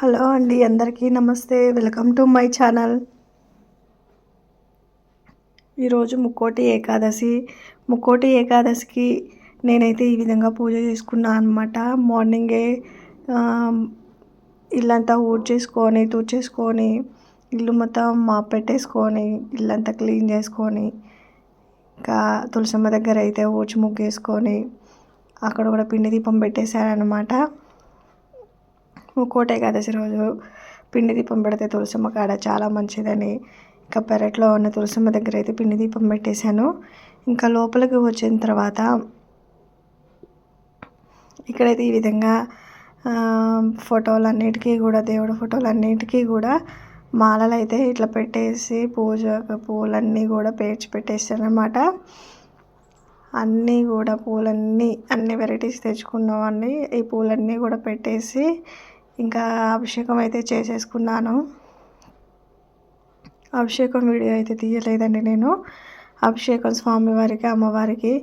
Hello అండి అందరికీ నమస్తే. Welcome to my channel. ఈరోజు ముక్కోటి ఏకాదశి. ముక్కోటి ఏకాదశికి నేనైతే ఈ విధంగా పూజ చేసుకున్నాను అనమాట మార్నింగే ఇల్లంతా ఊడ్చేసుకొని తూడ్చేసుకొని ఇల్లు మొత్తం మా పెట్టేసుకొని ఇల్లంతా క్లీన్ చేసుకొని ఇంకా తులసమ్మ దగ్గర అయితే ఊడ్చి ముగ్గేసుకొని అక్కడ కూడా పిండి దీపం పెట్టేశాను అనమాట ముక్కోట ఏకాదశి రోజు పిండి దీపం పెడితే తులసమ్మ కాడ చాలా మంచిదని. ఇంకా పెరట్లో ఉన్న తులసమ్మ దగ్గర అయితే పిండి దీపం పెట్టేశాను. ఇంకా లోపలికి వచ్చిన తర్వాత ఇక్కడైతే ఈ విధంగా ఫోటోలన్నిటికీ కూడా దేవుడి ఫోటోలన్నిటికీ కూడా మాలలు అయితే ఇట్లా పెట్టేసి పూజ పూలన్నీ కూడా పేర్చి పెట్టేసాను అనమాట అన్నీ కూడా పూలన్నీ అన్ని వెరైటీస్ తెచ్చుకున్నవన్నీ ఈ పూలన్నీ కూడా పెట్టేసి ఇంకా అభిషేకం అయితే చేసేసుకున్నాను. అభిషేకం వీడియో అయితే తీయలేదండి నేను. అభిషేకం స్వామివారికి అమ్మవారికి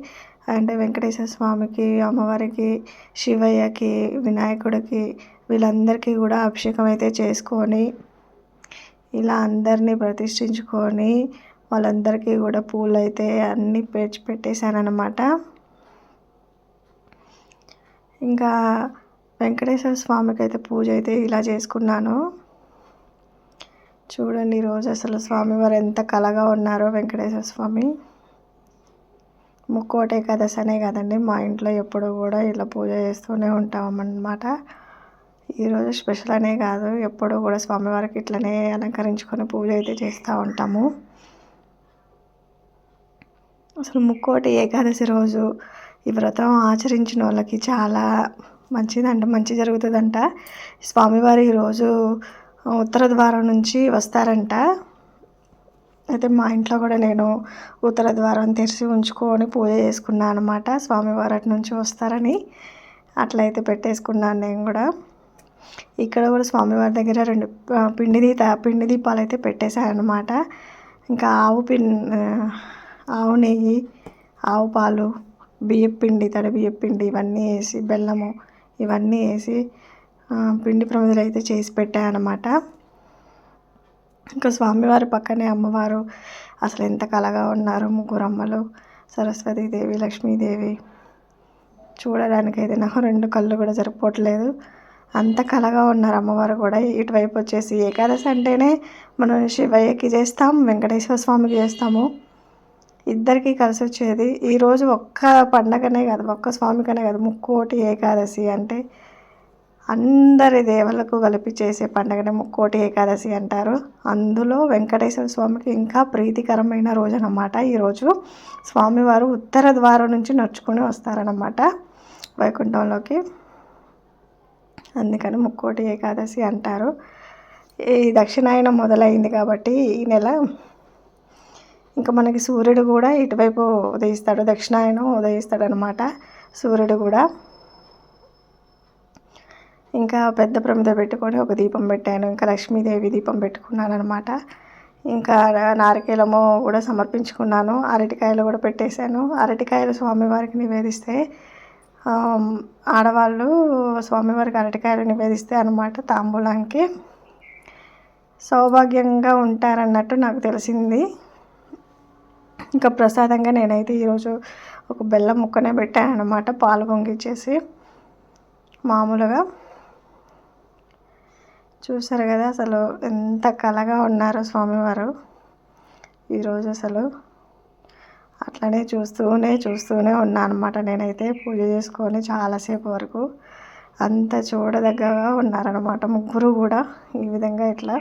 అంటే వెంకటేశ్వర స్వామికి అమ్మవారికి శివయ్యకి వినాయకుడికి వీళ్ళందరికీ కూడా అభిషేకం అయితే చేసుకొని ఇలా అందరినీ ప్రతిష్ఠించుకొని వాళ్ళందరికీ కూడా పూలు అయితే అన్నీ పేర్చి పెట్టేశాను ఇంకా వెంకటేశ్వర స్వామికి అయితే పూజ అయితే ఇలా చేసుకున్నాను. చూడండి ఈరోజు అసలు స్వామివారు ఎంత కలగా ఉన్నారో వెంకటేశ్వర స్వామి. ముక్కోట ఏకాదశి అనే కదండి మా ఇంట్లో ఎప్పుడు కూడా ఇలా పూజ చేస్తూనే ఉంటామన్నమాట ఈరోజు స్పెషల్ అనే కాదు ఎప్పుడు కూడా స్వామివారికి ఇట్లనే అలంకరించుకొని పూజ అయితే చేస్తూ ఉంటాము. అసలు ముక్కోటి ఏకాదశి రోజు ఈ వ్రతం ఆచరించిన వాళ్ళకి చాలా మంచిదంట మంచి జరుగుతుందంట. స్వామివారి ఈరోజు ఉత్తర ద్వారం నుంచి వస్తారంట. అయితే మా ఇంట్లో కూడా నేను ఉత్తర ద్వారం తెరిచి ఉంచుకొని పూజ చేసుకున్నాను అనమాట స్వామివారి అటు నుంచి వస్తారని అట్లయితే పెట్టేసుకున్నాను నేను కూడా. ఇక్కడ కూడా స్వామివారి దగ్గర రెండు పిండి దీత పిండి దీపాలు అయితే పెట్టేశాయన్నమాట ఇంకా ఆవు పిన్ ఆవు నెయ్యి ఆవు పాలు బియ్యపిండి తడి బియ్యపిండి ఇవన్నీ వేసి బెల్లము ఇవన్నీ వేసి పిండి ప్రమిదలు అయితే చేసి పెట్టాయన్నమాట. ఇంకా స్వామివారి పక్కనే అమ్మవారు అసలు ఎంత కలగా ఉన్నారు ముగ్గురు అమ్మలు. సరస్వతీదేవి లక్ష్మీదేవి చూడడానికి అయితే నాకు రెండు కళ్ళు కూడా సరిపోవట్లేదు. అంత కలగా ఉన్నారు అమ్మవారు కూడా. ఇటువైపు వచ్చేసి ఏకాదశి అంటేనే మనం శివయ్యకి చేస్తాం వెంకటేశ్వర స్వామికి చేస్తాము. ఇద్దరికీ కలిసి వచ్చేది. ఈరోజు ఒక్క పండగనే కాదు ఒక్క స్వామికనే కాదు ముక్కోటి ఏకాదశి అంటే అందరి దేవులకు కలిపి చేసే పండగనే ముక్కోటి ఏకాదశి అంటారు. అందులో వెంకటేశ్వర స్వామికి ఇంకా ప్రీతికరమైన రోజు అన్నమాట ఈరోజు స్వామివారు ఉత్తర ద్వారం నుంచి నడుచుకొని వస్తారనమాట వైకుంఠంలోకి. అందుకని ముక్కోటి ఏకాదశి అంటారు. ఈ దక్షిణాయనం మొదలైంది కాబట్టి ఈ నెల ఇంకా మనకి సూర్యుడు కూడా ఇటువైపు ఉదయిస్తాడు దక్షిణాయనం ఉదయిస్తాడు అనమాట సూర్యుడు కూడా. ఇంకా పెద్ద ప్రమిద పెట్టుకొని ఒక దీపం పెట్టాను ఇంకా లక్ష్మీదేవి దీపం పెట్టుకున్నాను అనమాట ఇంకా నారికేలము కూడా సమర్పించుకున్నాను అరటికాయలు కూడా పెట్టేశాను. అరటికాయలు స్వామివారికి నివేదిస్తే ఆడవాళ్ళు స్వామివారికి అరటికాయలు నివేదిస్తే అనమాట తాంబూలానికి. సౌభాగ్యంగా ఉంటారన్నట్టు నాకు తెలిసింది. ఇంకా ప్రసాదంగా నేనైతే ఈరోజు ఒక బెల్లం ముక్కనే పెట్టాను అనమాట పాలు పొంగిచ్చేసి. మామూలుగా. చూసారు కదా అసలు ఎంత కలగా ఉన్నారో స్వామివారు. ఈరోజు అసలు అట్లనే చూస్తూనే చూస్తూనే ఉన్నా అనమాట నేనైతే. పూజ చేసుకొని చాలాసేపు వరకు అంత చూడదగ్గగా ఉన్నారనమాట ముగ్గురు కూడా ఈ విధంగా ఇట్లా.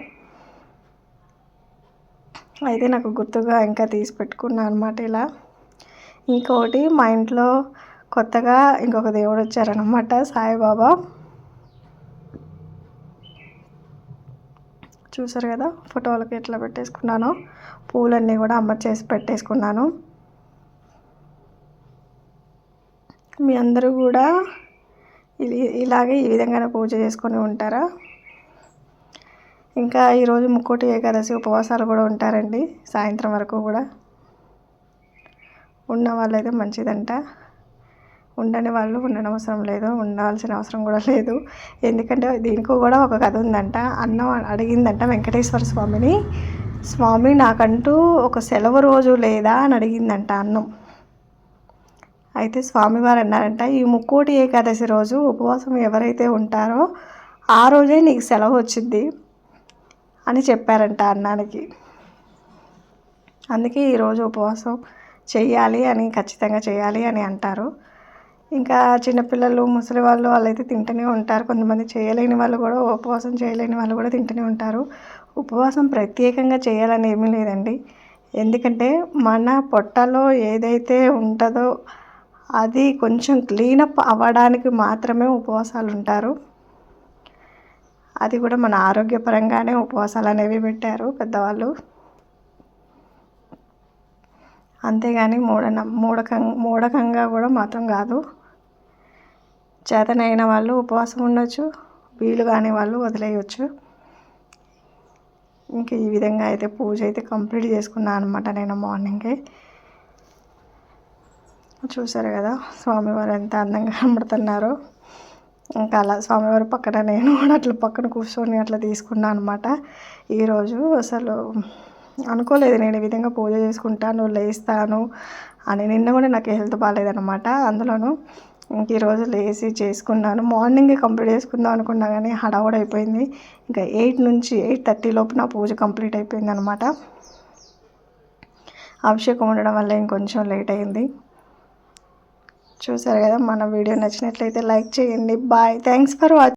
అయితే నాకు గుర్తుగా ఇంకా తీసి పెట్టుకున్నాను అనమాట ఇలా. ఇంకొకటి మా ఇంట్లో కొత్తగా ఇంకొక దేవుడు వచ్చారనమాట సాయిబాబా. చూసారు కదా ఫోటోలకి ఎట్లా పెట్టేసుకున్నాను? పూలన్నీ కూడా అమర్చేసి పెట్టేసుకున్నాను. మీ అందరూ కూడా ఇలాగే ఈ విధంగానే పూజ చేసుకొని ఉంటారా? ఇంకా ఈరోజు ముక్కోటి ఏకాదశి ఉపవాసాలు కూడా ఉంటారండి సాయంత్రం వరకు కూడా. ఉన్న వాళ్ళైతే మంచిదంట. ఉండని వాళ్ళు ఉండనవసరం లేదు ఉండాల్సిన అవసరం కూడా లేదు. ఎందుకంటే దీనికి కూడా ఒక కథ ఉందంట. అన్నం అడిగిందంట వెంకటేశ్వర స్వామిని స్వామి నాకంటూ ఒక సెలవు రోజు లేదా? అని అడిగిందంట అన్నం. అయితే స్వామివారు అన్నారంట ఈ ముక్కోటి ఏకాదశి రోజు ఉపవాసం ఎవరైతే ఉంటారో ఆ రోజే నీకు సెలవు వచ్చింది. అని చెప్పారంట అన్నానికి. అందుకే ఈరోజు ఉపవాసం చేయాలి అని ఖచ్చితంగా చేయాలి అని అంటారు. ఇంకా చిన్నపిల్లలు ముసలి వాళ్ళు వాళ్ళైతే తింటూనే ఉంటారు. కొంతమంది చేయలేని వాళ్ళు కూడా ఉపవాసం చేయలేని వాళ్ళు కూడా తింటూనే ఉంటారు. ఉపవాసం ప్రత్యేకంగా చేయాలని ఏమీ లేదండి. ఎందుకంటే మన పొట్టలో ఏదైతే ఉంటుందో అది కొంచెం క్లీనప్ అవ్వడానికి మాత్రమే ఉపవాసాలు ఉంటారు. అది కూడా మన ఆరోగ్యపరంగానే ఉపవాసాలు అనేవి పెట్టారు పెద్దవాళ్ళు. అంతేగాని మూఢ మూఢకం మూఢకంగా కూడా మాత్రం కాదు. చేతనైన వాళ్ళు ఉపవాసం ఉండొచ్చు వీలు కాని వాళ్ళు వదిలేయచ్చు. ఇంకా ఈ విధంగా అయితే పూజ అయితే కంప్లీట్ చేసుకున్నాను అనమాట నేను మార్నింగే. చూసారు కదా స్వామివారు ఎంత అందంగా కనబడుతున్నారో. ఇంకా అలా స్వామివారి పక్కన నేను కూడా అట్లా పక్కన కూర్చొని అట్లా తీసుకున్నాను అనమాట ఈరోజు అసలు అనుకోలేదు నేను ఈ విధంగా పూజ చేసుకుంటాను లేస్తాను అని. నిన్న కూడా నాకు హెల్త్ బాగాలేదనమాట అందులోనూ ఇంక ఈరోజు లేచి చేసుకున్నాను. మార్నింగ్ కంప్లీట్ చేసుకుందాం అనుకున్నా కానీ హడావుడి అయిపోయింది. ఇంకా ఎయిట్ నుంచి ఎయిట్ థర్టీ లోపు నా పూజ కంప్లీట్ అయిపోయింది అనమాట అభిషేకం ఉండడం వల్ల ఇంకొంచెం లేట్ అయింది. చూసారు కదా మన వీడియో నచ్చినట్లయితే లైక్ చేయండి. బాయ్. Thanks for watching